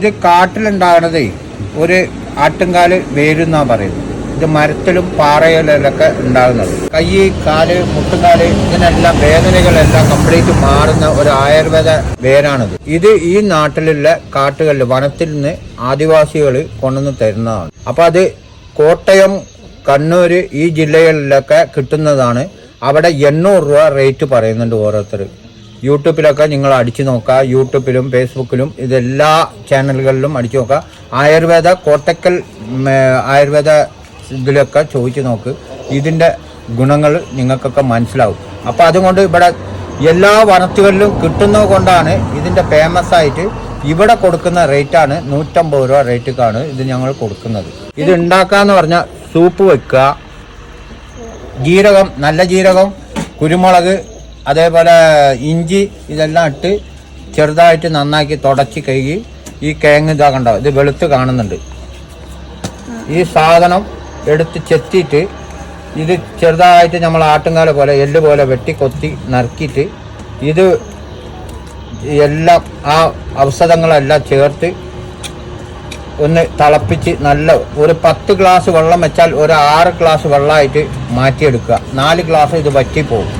ഇത് കാട്ടിലുണ്ടാകണതേ ഒരു ആട്ടുംകാൽ വേരുന്നാ പറയുന്നത്. ഇത് മരത്തിലും പാറയിലൊക്കെ ഉണ്ടാകുന്നത്. കൈ കാൽ മുട്ടുകാൽ ഇതിനെല്ലാം വേദനകളെല്ലാം കംപ്ലീറ്റ് മാറുന്ന ഒരു ആയുർവേദ വേരാണിത്. ഇത് ഈ നാട്ടിലുള്ള കാട്ടുകളിൽ വനത്തിൽ നിന്ന് ആദിവാസികൾ കൊണ്ടുവന്ന് തരുന്നതാണ്. അപ്പൊ അത് കോട്ടയം കണ്ണൂർ ഈ ജില്ലകളിലൊക്കെ കിട്ടുന്നതാണ്. അവിടെ എണ്ണൂറ് രൂപ റേറ്റ് പറയുന്നുണ്ട് ഓരോരുത്തർ. യൂട്യൂബിലൊക്കെ നിങ്ങൾ അടിച്ചു നോക്കുക. യൂട്യൂബിലും ഫേസ്ബുക്കിലും ഇതെല്ലാ ചാനലുകളിലും അടിച്ചു നോക്കുക. ആയുർവേദ കോട്ടക്കൽ ആയുർവേദ ഇതിലൊക്കെ ചോദിച്ചു നോക്ക്. ഇതിന്റെ ഗുണങ്ങൾ നിങ്ങൾക്കൊക്കെ മനസ്സിലാവും. അപ്പോൾ അതുകൊണ്ട് ഇവിടെ എല്ലാ വനത്തുകളിലും കിട്ടുന്നത് കൊണ്ടാണ് ഇതിന്റെ ഫേമസ് ആയിട്ട് ഇവിടെ കൊടുക്കുന്ന റേറ്റാണ് നൂറ്റമ്പത് രൂപ റേറ്റിക്കാണ് ഇത് ഞങ്ങൾ കൊടുക്കുന്നത്. ഇത് ഉണ്ടാക്കാന്ന് പറഞ്ഞാൽ സൂപ്പ് വെക്കുക. ജീരകം നല്ല ജീരകം കുരുമുളക് അതേപോലെ ഇഞ്ചി ഇതെല്ലാം ഇട്ട് ചെറുതായിട്ട് നന്നാക്കി തുടച്ച് കഴുകി ഈ കിഴങ്ങ് ഇതാക്കണ്ട ഇത് വെളുത്ത് കാണുന്നുണ്ട്. ഈ സാധനം എടുത്ത് ചെത്തിയിട്ട് ഇത് ചെറുതായിട്ട് നമ്മൾ ആട്ടുംകാല പോലെ എല്ല് പോലെ വെട്ടി കൊത്തി നറുക്കിയിട്ട് ഇത് എല്ലാം ആ ഔഷധങ്ങളെല്ലാം ചേർത്ത് ഒന്ന് തിളപ്പിച്ച് നല്ല ഒരു പത്ത് ഗ്ലാസ് വെള്ളം വെച്ചാൽ ഒരു ആറ് ഗ്ലാസ് വെള്ളമായിട്ട് മാറ്റിയെടുക്കുക. നാല് ഗ്ലാസ് ഇത് വറ്റിപ്പോവും.